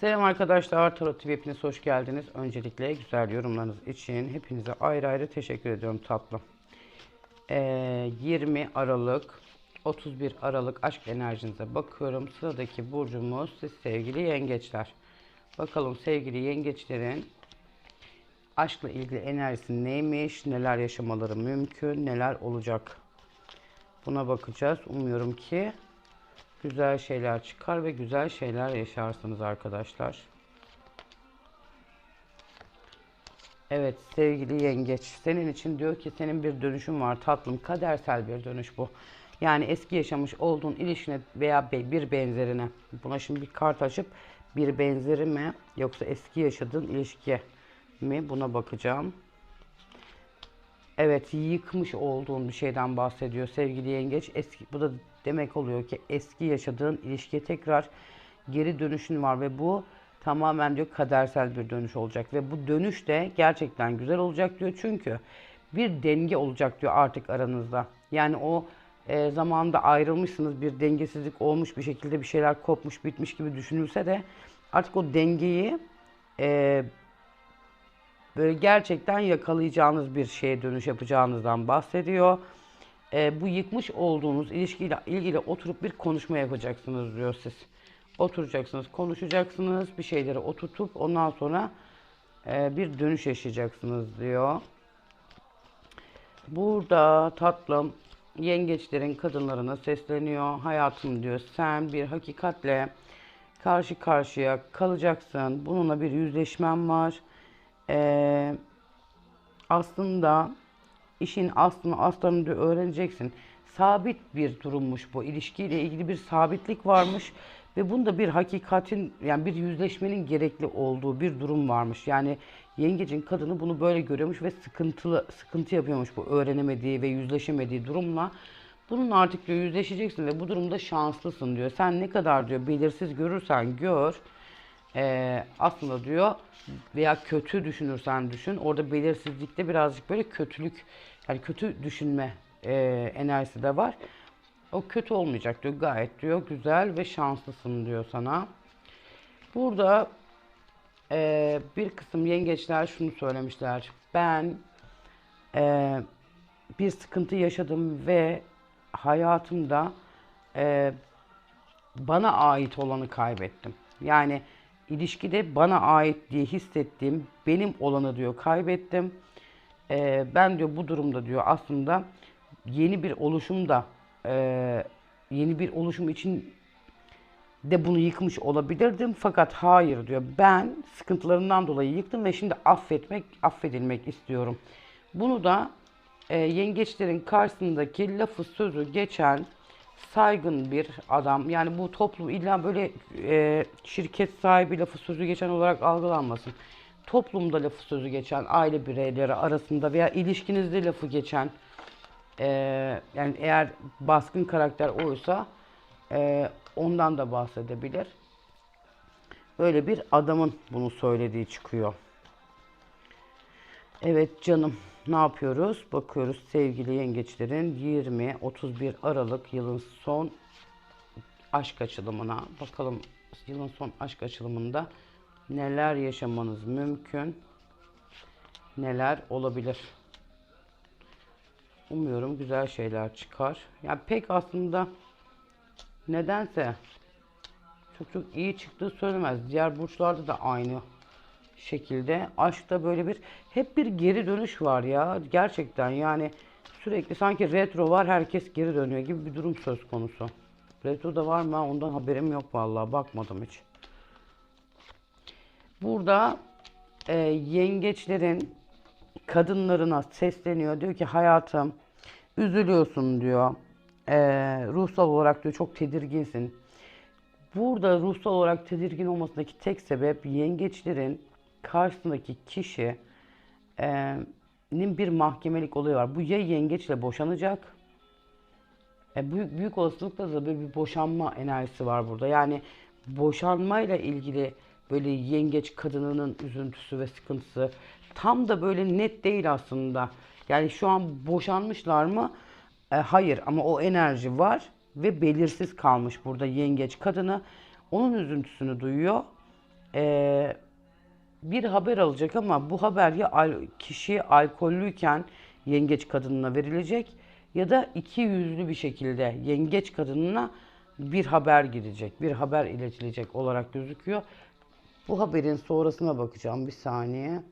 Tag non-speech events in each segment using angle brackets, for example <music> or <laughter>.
Selam arkadaşlar, Tarot TV hepiniz hoş geldiniz. Öncelikle güzel yorumlarınız için hepinize ayrı ayrı teşekkür ediyorum tatlım. Ee, 20 Aralık, 31 Aralık aşk enerjinize bakıyorum. Sıradaki burcumuz siz sevgili yengeçler. Bakalım sevgili yengeçlerin aşkla ilgili enerjisi neymiş, neler yaşamaları mümkün, neler olacak. Buna bakacağız. Umuyorum ki güzel şeyler çıkar ve güzel şeyler yaşarsınız arkadaşlar. Evet sevgili yengeç senin için diyor ki senin bir dönüşün var tatlım kadersel bir dönüş bu. Yani eski yaşamış olduğun ilişkine veya bir benzerine buna şimdi bir kart açıp bir benzeri mi yoksa eski yaşadığın ilişki mi buna bakacağım. Evet, yıkmış olduğun bir şeyden bahsediyor sevgili yengeç. Eski, bu da demek oluyor ki eski yaşadığın ilişkiye tekrar geri dönüşün var ve bu tamamen diyor kadersel bir dönüş olacak ve bu dönüş de gerçekten güzel olacak diyor çünkü bir denge olacak diyor artık aranızda. Yani o e, zamanda ayrılmışsınız bir dengesizlik olmuş bir şekilde bir şeyler kopmuş bitmiş gibi düşünülse de artık o dengeyi e, böyle gerçekten yakalayacağınız bir şeye dönüş yapacağınızdan bahsediyor. Ee, bu yıkmış olduğunuz ilişkiyle ilgili oturup bir konuşma yapacaksınız diyor siz. Oturacaksınız, konuşacaksınız, bir şeyleri oturtup ondan sonra e, bir dönüş yaşayacaksınız diyor. Burada tatlım yengeçlerin kadınlarına sesleniyor. Hayatım diyor sen bir hakikatle karşı karşıya kalacaksın. Bununla bir yüzleşmen var. Ee, aslında işin aslını aslarını diyor öğreneceksin. Sabit bir durummuş bu. İlişkiyle ilgili bir sabitlik varmış ve bunda bir hakikatin yani bir yüzleşmenin gerekli olduğu bir durum varmış. Yani yengecin kadını bunu böyle görüyormuş ve sıkıntılı sıkıntı yapıyormuş bu öğrenemediği ve yüzleşemediği durumla. Bunun artık diyor yüzleşeceksin ve bu durumda şanslısın diyor. Sen ne kadar diyor belirsiz görürsen gör. Ee, aslında diyor veya kötü düşünürsen düşün orada belirsizlikte birazcık böyle kötülük yani kötü düşünme e, enerjisi de var. O kötü olmayacak diyor gayet diyor güzel ve şanslısın diyor sana. Burada e, bir kısım yengeçler şunu söylemişler. Ben e, bir sıkıntı yaşadım ve hayatımda e, bana ait olanı kaybettim. Yani ilişkide bana ait diye hissettiğim benim olanı diyor kaybettim. Ee, ben diyor bu durumda diyor aslında yeni bir oluşumda e, yeni bir oluşum için de bunu yıkmış olabilirdim. Fakat hayır diyor ben sıkıntılarından dolayı yıktım ve şimdi affetmek, affedilmek istiyorum. Bunu da e, yengeçlerin karşısındaki lafı sözü geçen saygın bir adam. Yani bu toplum illa böyle e, şirket sahibi lafı sözü geçen olarak algılanmasın. Toplumda lafı sözü geçen aile bireyleri arasında veya ilişkinizde lafı geçen e, yani eğer baskın karakter oysa e, ondan da bahsedebilir. Böyle bir adamın bunu söylediği çıkıyor. Evet canım ne yapıyoruz? Bakıyoruz sevgili yengeçlerin 20-31 Aralık yılın son aşk açılımına. Bakalım yılın son aşk açılımında neler yaşamanız mümkün? Neler olabilir? Umuyorum güzel şeyler çıkar. Yani pek aslında nedense çok çok iyi çıktığı söylemez. Diğer burçlarda da aynı şekilde. Aşkta böyle bir hep bir geri dönüş var ya. Gerçekten yani sürekli sanki retro var herkes geri dönüyor gibi bir durum söz konusu. Retro da var mı? Ondan haberim yok vallahi bakmadım hiç. Burada e, yengeçlerin kadınlarına sesleniyor. Diyor ki hayatım üzülüyorsun diyor. E, ruhsal olarak diyor çok tedirginsin. Burada ruhsal olarak tedirgin olmasındaki tek sebep yengeçlerin karşısındaki kişinin bir mahkemelik olayı var. Bu ya yengeçle boşanacak. E, büyük, büyük olasılıkla da böyle bir boşanma enerjisi var burada. Yani boşanmayla ilgili böyle yengeç kadınının üzüntüsü ve sıkıntısı tam da böyle net değil aslında. Yani şu an boşanmışlar mı? E, hayır ama o enerji var ve belirsiz kalmış burada yengeç kadını. Onun üzüntüsünü duyuyor. Ee, bir haber alacak ama bu haber ya al- kişi alkollüyken yengeç kadınına verilecek ya da iki yüzlü bir şekilde yengeç kadınına bir haber gidecek, bir haber iletilecek olarak gözüküyor. Bu haberin sonrasına bakacağım bir saniye.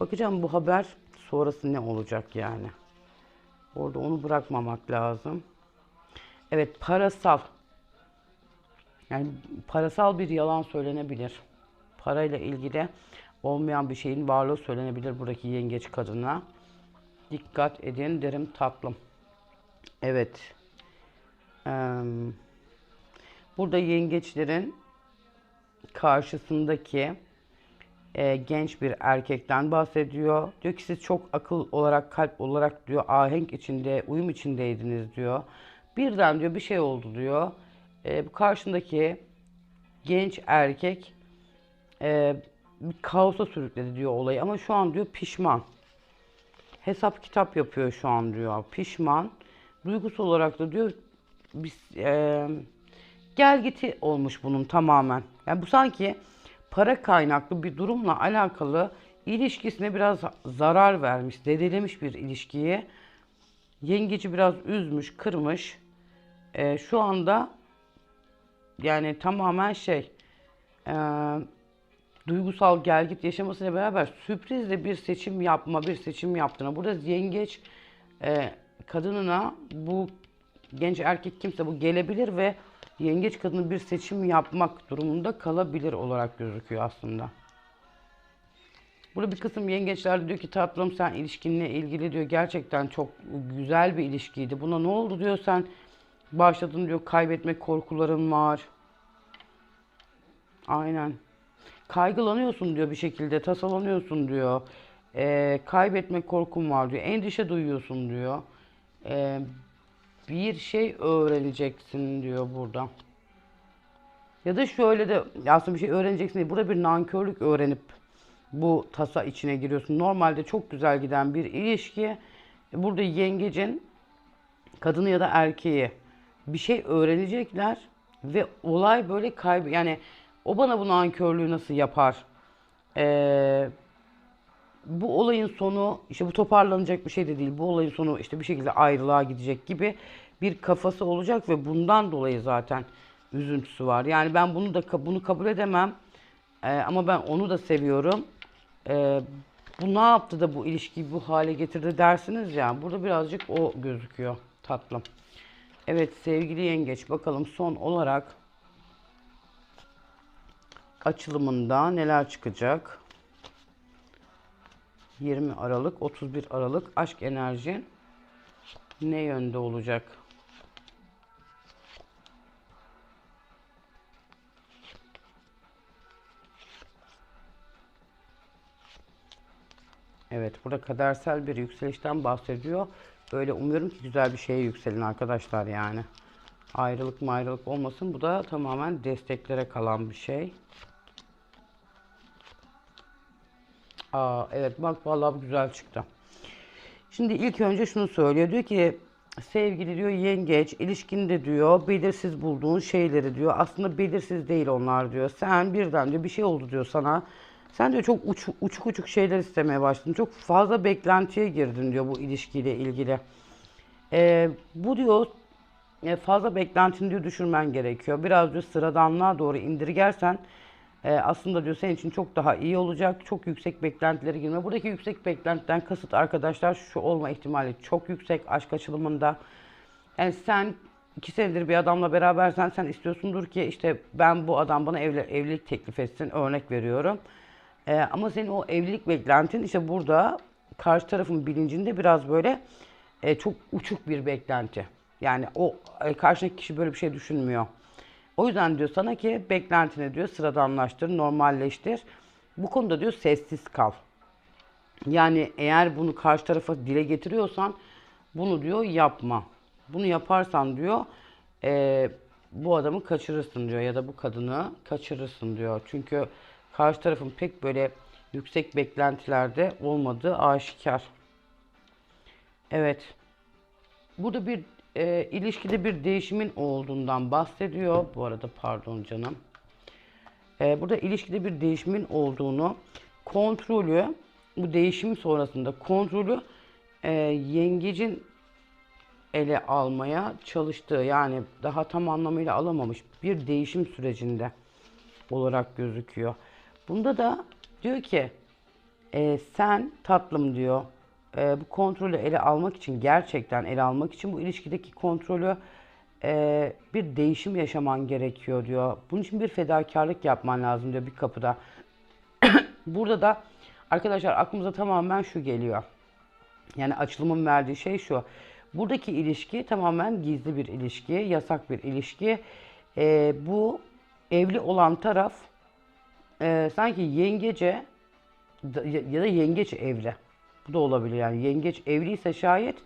Bakacağım bu haber sonrası ne olacak yani. Orada onu bırakmamak lazım. Evet parasal. Yani parasal bir yalan söylenebilir. Parayla ilgili olmayan bir şeyin varlığı söylenebilir buradaki yengeç kadına. Dikkat edin derim tatlım. Evet. Burada yengeçlerin karşısındaki e, genç bir erkekten bahsediyor. Diyor ki siz çok akıl olarak, kalp olarak diyor ahenk içinde, uyum içindeydiniz diyor. Birden diyor bir şey oldu diyor. E, karşındaki genç erkek e, bir kaosa sürükledi diyor olayı ama şu an diyor pişman. Hesap kitap yapıyor şu an diyor. Pişman. Duygusal olarak da diyor biz e, gel giti olmuş bunun tamamen. Yani bu sanki para kaynaklı bir durumla alakalı ilişkisine biraz zarar vermiş, zedelemiş bir ilişkiyi. Yengeci biraz üzmüş, kırmış. E, şu anda yani tamamen şey e, duygusal gelgit yaşamasıyla beraber sürprizle bir seçim yapma, bir seçim yaptığına. Burada yengeç e, kadınına bu genç erkek kimse bu gelebilir ve yengeç kadını bir seçim yapmak durumunda kalabilir olarak gözüküyor aslında. Burada bir kısım yengeçler diyor ki tatlım sen ilişkinle ilgili diyor gerçekten çok güzel bir ilişkiydi. Buna ne oldu diyor sen başladın diyor kaybetme korkuların var. Aynen. Kaygılanıyorsun diyor bir şekilde, tasalanıyorsun diyor. Ee, kaybetme korkun var diyor. Endişe duyuyorsun diyor. Ee, bir şey öğreneceksin diyor burada. Ya da şöyle de aslında bir şey öğreneceksin değil. Burada bir nankörlük öğrenip bu tasa içine giriyorsun. Normalde çok güzel giden bir ilişki. Burada yengecin kadını ya da erkeği bir şey öğrenecekler ve olay böyle kayb yani o bana bu nankörlüğü nasıl yapar? Ee, bu olayın sonu işte bu toparlanacak bir şey de değil. Bu olayın sonu işte bir şekilde ayrılığa gidecek gibi bir kafası olacak ve bundan dolayı zaten üzüntüsü var. Yani ben bunu da bunu kabul edemem. Ee, ama ben onu da seviyorum. Ee, bu ne yaptı da bu ilişkiyi bu hale getirdi dersiniz ya. Burada birazcık o gözüküyor tatlım. Evet sevgili yengeç bakalım son olarak açılımında neler çıkacak? 20 Aralık, 31 Aralık aşk enerjin ne yönde olacak? Evet, burada kadersel bir yükselişten bahsediyor. Böyle umuyorum ki güzel bir şeye yükselin arkadaşlar yani. Ayrılık mı ayrılık olmasın. Bu da tamamen desteklere kalan bir şey. Aa, evet bak vallahi güzel çıktı. Şimdi ilk önce şunu söylüyor. Diyor ki sevgili diyor yengeç ilişkinde diyor belirsiz bulduğun şeyleri diyor. Aslında belirsiz değil onlar diyor. Sen birden diyor bir şey oldu diyor sana. Sen diyor çok uç, uçuk uçuk şeyler istemeye başladın. Çok fazla beklentiye girdin diyor bu ilişkiyle ilgili. Ee, bu diyor e, fazla beklentini diyor düşürmen gerekiyor. Biraz diyor sıradanlığa doğru indirgersen e, aslında diyor senin için çok daha iyi olacak. Çok yüksek beklentilere girme. Buradaki yüksek beklentiden kasıt arkadaşlar şu olma ihtimali çok yüksek aşk açılımında. Yani sen iki senedir bir adamla berabersen sen istiyorsundur ki işte ben bu adam bana evli, evlilik teklif etsin örnek veriyorum. E, ama senin o evlilik beklentin işte burada karşı tarafın bilincinde biraz böyle e, çok uçuk bir beklenti. Yani o e, karşındaki kişi böyle bir şey düşünmüyor. O yüzden diyor sana ki beklentini diyor sıradanlaştır, normalleştir. Bu konuda diyor sessiz kal. Yani eğer bunu karşı tarafa dile getiriyorsan bunu diyor yapma. Bunu yaparsan diyor e, bu adamı kaçırırsın diyor ya da bu kadını kaçırırsın diyor. Çünkü karşı tarafın pek böyle yüksek beklentilerde olmadığı aşikar. Evet. Burada bir e, ilişkide bir değişimin olduğundan bahsediyor. Bu arada pardon canım. Ee, burada ilişkide bir değişimin olduğunu, kontrolü, bu değişim sonrasında kontrolü e, yengecin ele almaya çalıştığı yani daha tam anlamıyla alamamış bir değişim sürecinde olarak gözüküyor. Bunda da diyor ki e, sen tatlım diyor e, bu kontrolü ele almak için gerçekten ele almak için bu ilişkideki kontrolü e, bir değişim yaşaman gerekiyor diyor. Bunun için bir fedakarlık yapman lazım diyor bir kapıda. <clears throat> Burada da arkadaşlar aklımıza tamamen şu geliyor. Yani açılımın verdiği şey şu. Buradaki ilişki tamamen gizli bir ilişki, yasak bir ilişki. Ee, bu evli olan taraf e, sanki yengece ya da yengeç evli. Bu da olabilir yani yengeç evliyse şayet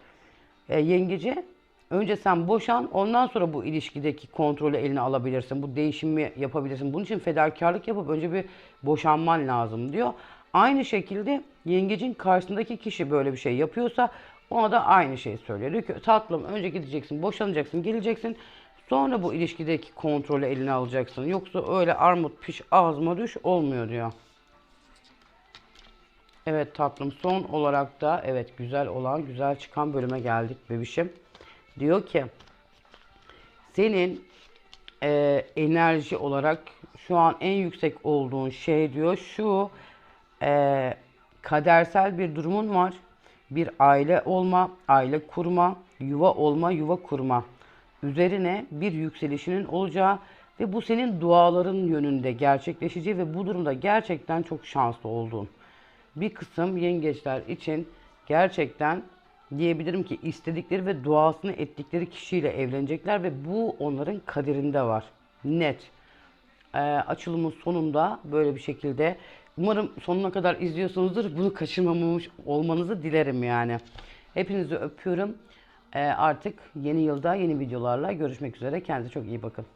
e, yengece önce sen boşan ondan sonra bu ilişkideki kontrolü eline alabilirsin. Bu değişimi yapabilirsin. Bunun için fedakarlık yapıp önce bir boşanman lazım diyor. Aynı şekilde yengecin karşısındaki kişi böyle bir şey yapıyorsa ona da aynı şeyi söylüyor. Diyor ki tatlım önce gideceksin, boşanacaksın, geleceksin. Sonra bu ilişkideki kontrolü eline alacaksın. Yoksa öyle armut piş ağzıma düş olmuyor diyor. Evet tatlım son olarak da evet güzel olan güzel çıkan bölüme geldik bebişim. Diyor ki senin e, enerji olarak şu an en yüksek olduğun şey diyor şu e, kadersel bir durumun var. Bir aile olma, aile kurma, yuva olma, yuva kurma. Üzerine bir yükselişinin olacağı ve bu senin duaların yönünde gerçekleşeceği ve bu durumda gerçekten çok şanslı olduğun bir kısım yengeçler için gerçekten diyebilirim ki istedikleri ve duasını ettikleri kişiyle evlenecekler ve bu onların kaderinde var. Net. Ee, açılımın sonunda böyle bir şekilde umarım sonuna kadar izliyorsunuzdur. Bunu kaçırmamış olmanızı dilerim yani. Hepinizi öpüyorum. Ee, artık yeni yılda yeni videolarla görüşmek üzere. Kendinize çok iyi bakın.